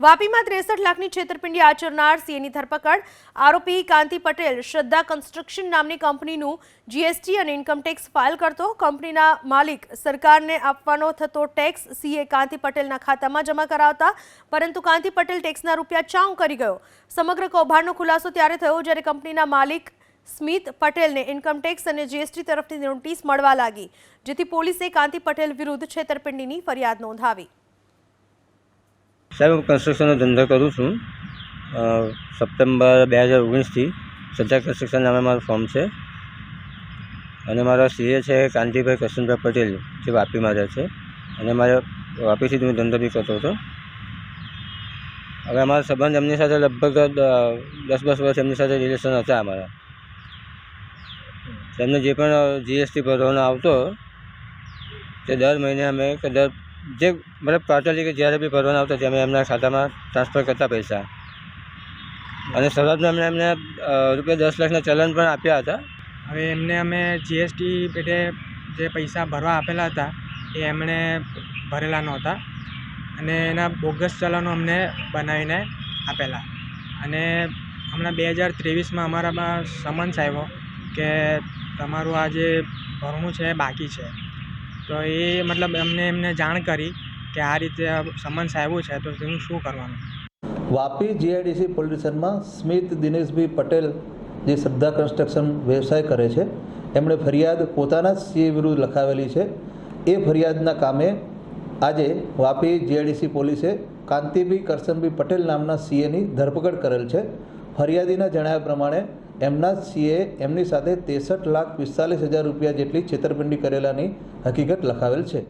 વાપીમાં ત્રેસઠ લાખની છેતરપિંડી આચરનાર સીએની ધરપકડ. આરોપી કાંતિ પટેલ શ્રદ્ધા કન્સ્ટ્રક્શન નામની કંપનીનું જીએસટી અને ઇન્કમટેક્સ ફાઇલ કરતો. કંપનીના માલિક સરકારને આપવાનો થતો ટેક્સ સીએ કાંતિ પટેલના ખાતામાં જમા કરાવતા, પરંતુ કાંતિ પટેલ ટેક્સના રૂપિયા ચાઉ કરી ગયો. સમગ્ર કૌભાંડનો ખુલાસો ત્યારે થયો જ્યારે કંપનીના માલિક સ્મિત પટેલને ઇન્કમટેક્સ અને જીએસટી તરફથી નોટિસ મળવા લાગી, જેથી પોલીસે કાંતિ પટેલ વિરુદ્ધ છેતરપિંડીની ફરિયાદ નોંધાવી. સાહેબ, હું કન્સ્ટ્રક્શનનો ધંધો કરું છું. સપ્ટેમ્બર બે હજાર ઓગણીસથી સજ્જા કન્સ્ટ્રક્શન નામે મારું ફોર્મ છે. અને મારા સીએ છે કાંતિભાઈ કૃષ્ણભાઈ પટેલ જે વાપીમાં રહે છે. અને મારે વાપીથી જ હું ધંધો બી કરતો હતો. હવે અમારા સંબંધ એમની સાથે લગભગ દસ દસ વર્ષ એમની સાથે રિલેશન હતા અમારા. તેમને જે પણ જીએસટી ભરવાનો આવતો, તે દર મહિને અમે, કે દર જે મતલબ ક્વાર્ટરલી કે જ્યારે બી ભરવાના આવતા તે અમે એમના ખાતામાં ટ્રાન્સફર કરતા પૈસા. અને શરૂઆતમાં એમને એમને રૂપિયા દસ લાખના ચલન પણ આપ્યા હતા. હવે એમને અમે જીએસટી પેટે જે પૈસા ભરવા આપેલા હતા, એ એમણે ભરેલા નહોતા. અને એના બોગસ ચલનો અમને બનાવીને આપેલા. અને હમણાં બે હજાર ત્રેવીસમાં અમારામાં સમન્સ આવ્યો કે તમારું આ જે ભરણું છે બાકી છે. તો એ મતલબ એમને એમને જાણ કરી કે આ રીતે સમન્સ આવ્યું છે, તો તેનું શું કરવાનું? વાપી જીઆઈડીસી પોલીસ સ્મિત દિનેશભાઈ પટેલ જે શ્રદ્ધા કન્સ્ટ્રક્શન વ્યવસાય કરે છે, એમણે ફરિયાદ પોતાના જ સીએ વિરુદ્ધ લખાવેલી છે. એ ફરિયાદના કામે આજે વાપી જીઆઈડીસી પોલીસે કાંતિભાઈ કરશનભાઈ પટેલ નામના સીએની ધરપકડ કરેલ છે. ફરિયાદીના જણાવ્યા પ્રમાણે એમના સીએ એમની સાથે ત્રેસઠ લાખ પિસ્તાલીસ હજાર રૂપિયા જેટલી છેતરપિંડી કરેલાની હકીકત લખાવેલ છે.